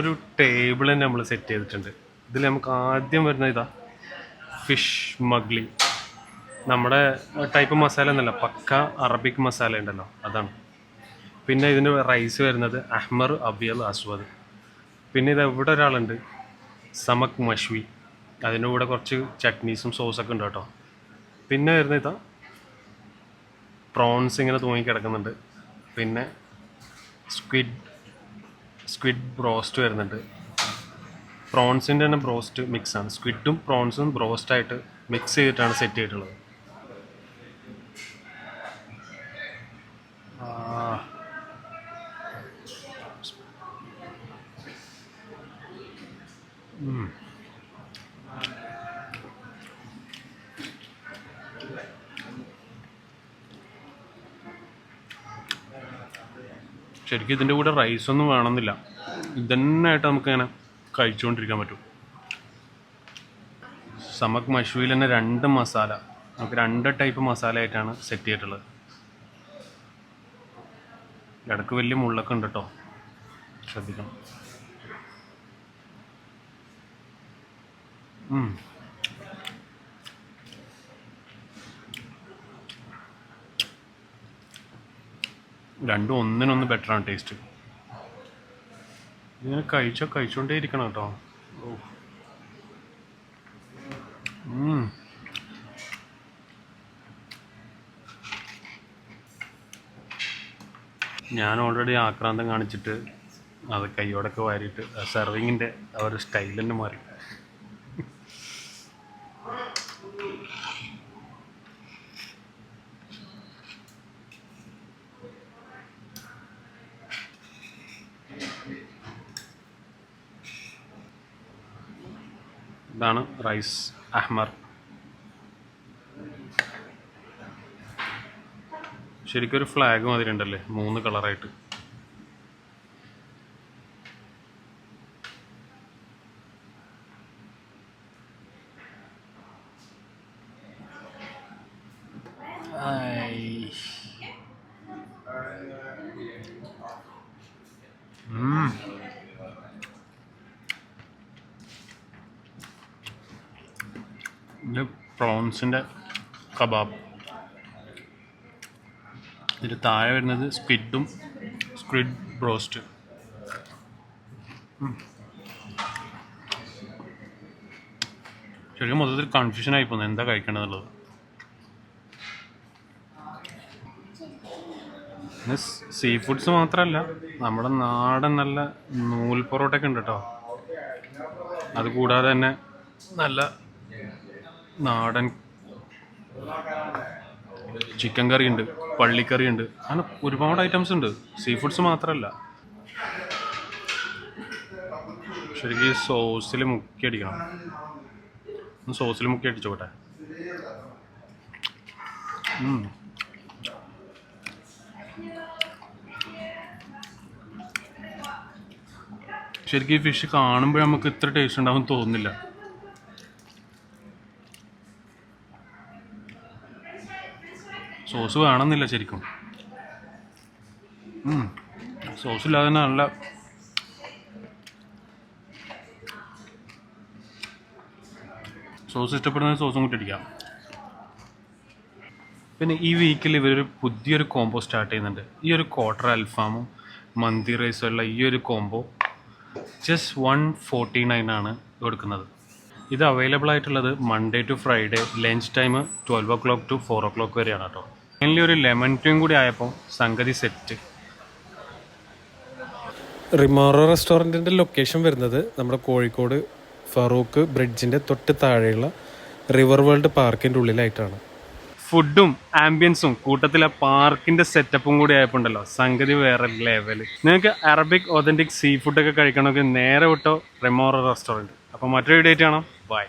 ഒരു ടേബിൾ തന്നെ നമ്മൾ സെറ്റ് ചെയ്തിട്ടുണ്ട്. ഇതിൽ നമുക്ക് ആദ്യം വരുന്ന ഇതാ ഫിഷ് മഗ്ലി നമ്മുടെ ടൈപ്പ് മസാല എന്നല്ല പക്ക അറബിക് മസാല ഉണ്ടല്ലോ അതാണ്. പിന്നെ ഇതിന് റൈസ് വരുന്നത് അഹ്മർ അബിയൽ അസ്വദ് പിന്നെ ഇത് ഇവിടെ ഒരാളുണ്ട്? സമക് മഷ്വി അതിന്റെ കൂടെ കുറച്ച് ചട്നീസും സോസൊക്കെ ഉണ്ട് കേട്ടോ. പിന്നെ വരുന്ന ഇതാ പ്രോൺസ് ഇങ്ങനെ തൂങ്ങി കിടക്കുന്നുണ്ട് പിന്നെ സ്ക്വിഡ് സ്ക്വിഡ് ബ്രോസ്റ്റ് വരുന്നുണ്ട്. പ്രോൺസിന്റെ തന്നെ ബ്രോസ്റ്റ് മിക്സ് ആണ്. സ്ക്വിഡും പ്രോൺസും ബ്രോസ്റ്റായിട്ട് മിക്സ് ചെയ്തിട്ടാണ് സെറ്റ് ചെയ്തിട്ടുള്ളത്. ആ. ശരിക്കും ഇതിന്റെ കൂടെ റൈസൊന്നും വേണമെന്നില്ല. ഇതന്നെയായിട്ട് നമുക്കിങ്ങനെ കഴിച്ചുകൊണ്ടിരിക്കാൻ പറ്റും. സമക് മഷുവിൽ തന്നെ രണ്ട് മസാല നമുക്ക് രണ്ട് ടൈപ്പ് മസാല ആയിട്ടാണ് സെറ്റ് ചെയ്തിട്ടുള്ളത്. ഇടയ്ക്ക് വലിയ മുള്ളൊക്കെ ഉണ്ട് കേട്ടോ ശ്രദ്ധിക്കണം. രണ്ടും ഒന്നിനൊന്ന് ബെറ്ററാണ് ടേസ്റ്റ് ഇങ്ങനെ കഴിച്ചോ കഴിച്ചോണ്ടേ ഇരിക്കണം കേട്ടോ. ഞാൻ ഓൾറെഡി ആക്രാന്തം കാണിച്ചിട്ട് അത് കൈയോടൊക്കെ വാരിയിട്ട് സെർവിങ്ങിന്റെ ആ ഒരു സ്റ്റൈൽ തന്നെ മാറി. ഇതാണ് റൈസ് അഹ്മർ. ശരിക്കൊരു ഫ്ലാഗ് മാതിരി ഉണ്ടല്ലേ മൂന്ന് കളറായിട്ട് ഇത് പ്രോൺസിന്റെ കബാബ്. ഇതിൽ താഴെ വരുന്നത് സ്ക്വിഡും സ്ക്വിഡ് ബ്രോസ്റ്റ്. ശരിക്കും മൊത്തത്തിൽ കൺഫ്യൂഷൻ ആയി പോകുന്നത് എന്താ കഴിക്കേണ്ടത് സീ ഫുഡ്സ് മാത്രമല്ല നമ്മുടെ നാടൻ നല്ല നൂൽ പൊറോട്ടയൊക്കെ ഉണ്ട് കേട്ടോ. അതുകൂടാതെ തന്നെ നല്ല നാടൻ ചിക്കൻ കറി ഉണ്ട് പള്ളിക്കറി ഉണ്ട് അങ്ങനെ ഒരുപാട് ഐറ്റംസ് ഉണ്ട്. സീ ഫുഡ്സ് മാത്രമല്ല ശരിക്കും സോസിൽ മുക്കി അടിക്കണം. ഒന്ന് സോസിൽ മുക്കി അടിച്ചോട്ടെ. ശരിക്കും ഈ ഫിഷ് കാണുമ്പോൾ നമുക്ക് ഇത്ര ടേസ്റ്റ് ഉണ്ടാവും തോന്നുന്നില്ല. സോസ് വേണമെന്നില്ല ശരിക്കും. സോസ് ഇല്ലാതെ തന്നെ നല്ല സോസ് ഇഷ്ടപ്പെടുന്ന സോസും കൂട്ടി അടിക്കാം. പിന്നെ ഈ വീക്കിൽ ഇവരൊരു പുതിയൊരു കോംബോ സ്റ്റാർട്ട് ചെയ്യുന്നുണ്ട്. ഈ ഒരു ക്വാർട്ടർ അൽഫാമും മന്തി റൈസും ഉള്ള ഈ ഒരു combo just one forty nine ആണ് കൊടുക്കുന്നത്. ഇത് അവൈലബിൾ ആയിട്ടുള്ളത് Monday to Friday lunch time twelve o'clock to four o'clock വരെയാണ് കേട്ടോ. മെയിൻലി ഒരു ലെമൺ ടീയും കൂടി ആയപ്പോൾ സംഗതി സെറ്റ് റിമാറോ റെസ്റ്റോറന്റിന്റെ ലൊക്കേഷൻ വരുന്നത് നമ്മുടെ കോഴിക്കോട് ഫറൂഖ് ബ്രിഡ്ജിന്റെ തൊട്ട് താഴെയുള്ള റിവർ വേൾഡ് പാർക്കിന്റെ ഉള്ളിലായിട്ടാണ്. ഫുഡും ആംബിയൻസും കൂട്ടത്തിലെ പാർക്കിന്റെ സെറ്റപ്പും കൂടി ആയപ്പോണ്ടല്ലോ സംഗതി വേറെ ലെവൽ നിങ്ങൾക്ക് അറബിക് ഒതന്റിക് സീ ഫുഡൊക്കെ കഴിക്കണമെങ്കിൽ നേരെ വിട്ടോ റിമോറോ റെസ്റ്റോറന്റ് അപ്പോൾ മറ്റൊരു ഡേറ്റ് ആണോ കാണാം. ബൈ